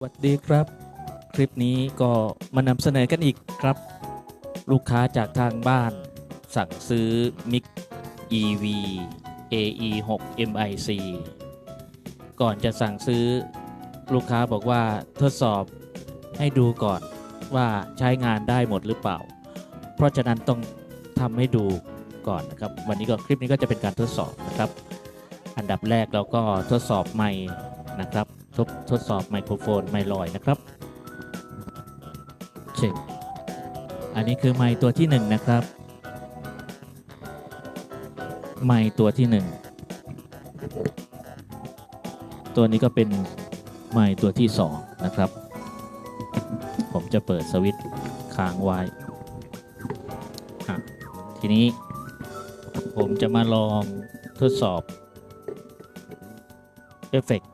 สวัสดีครับ คลิปนี้ก็มานำเสนอกันอีกครับ ลูกค้าจากทางบ้าน สั่งซื้อมิก EV AE 6 MIC ก่อนจะสั่งซื้อลูกค้าบอกว่าทดสอบให้ดูก่อนว่าใช้งานได้หมดหรือเปล่า เพราะฉะนั้นต้องทำให้ดูก่อนนะครับ วันนี้ก็คลิปนี้ก็จะเป็นการทดสอบนะครับ อันดับแรกเราก็ทดสอบไมค์นะครับ ทดทดสอบไมโครโฟนไมค์ลอยนะครับเช็คอันนี้คือไมค์ตัวที่หนึ่งนะครับ ไมค์ตัวที่หนึ่งตัวนี้ก็เป็นไมค์ตัวที่สองนะครับ ผมจะเปิดสวิตช์ค้างไว้ ทีนี้ผมจะมาลองทดสอบเอฟเฟกต์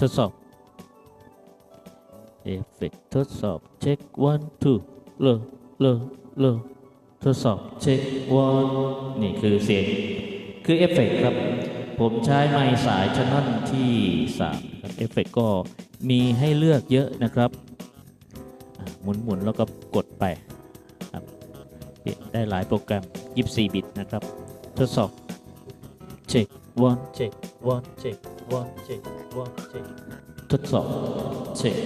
ทดสอบเอฟเฟกทดสอบเช็ค one two เลอเลอเลอทดสอบเช็ค one นี่คือเสียง คือเอฟเฟกครับ ผมใช้ไมค์สายชนนที่3ครับเอฟเฟกก็มีให้เลือกเยอะนะครับอะหมุนๆแล้วก็กดไปครับได้หลายโปรแกรม 24 บิตนะครับ ทดสอบเช็ค one เช็ค one เช็ค one เช็ค one เช็คทดสอบเช็ค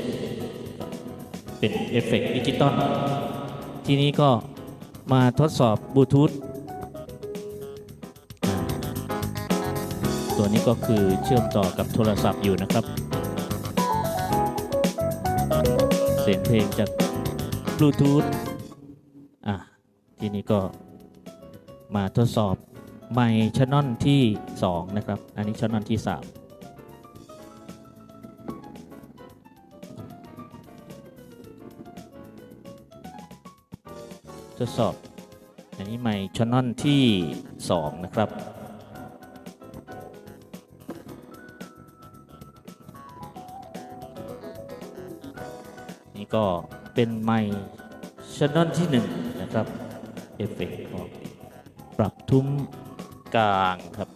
เป็นเอฟเฟกต์ดิจิตอลทีนี้ก็มาทดสอบบลูทูธตัวนี้ก็คือเชื่อมต่อกับโทรศัพท์อยู่นะครับ เสียงเพลงจากบลูทูธอะทีนี้ก็มาทดสอบไมค์ช n นอนที่ 2 นะครับ อันนี้ช n นอนที่ 3 ทดสอบ อันนี้ไมค์ช n นอนที่ 2 นะครับนี่ก็เป็นไมค์ช n นอนที่ 1 นะครับเอฟเฟกต์ปรับทุ้มกลางครับ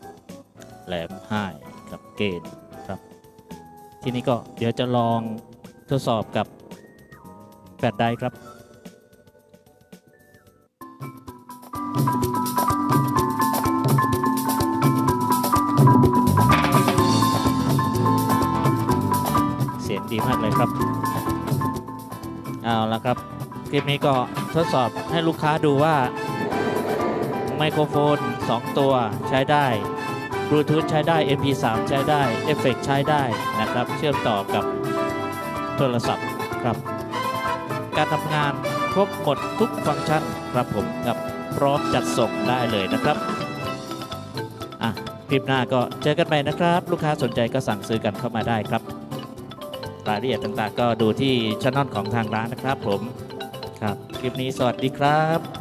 แหลมห้ายกับเกณฑ์ครับ ทีนี้ก็เดี๋ยวจะลองทดสอบกับแบตไดร์ครับ ครับเอาละครับคลิปนี้ก็ทดสอบให้ลูกค้าดูว่า ไมโครโฟน 2 ตัวใช้ได้บลูทูธใช้ได้ MP3 ใช้ได้เอฟเฟกใช้ได้นะครับ เชื่อมต่อกับโทรศัพท์ครับ การทำงานครบหมดทุกฟังก์ชันครับผมกับพร้อมจัดส่งได้เลยนะครับอะคลิปหน้าก็เจอกันใหม่นะครับ ลูกค้าสนใจก็สั่งซื้อกันเข้ามาได้ครับ รายละเอียดต่างๆ ก็ดูที่ช่องของทางร้านนะครับผมครับคลิปนี้สวัสดีครับ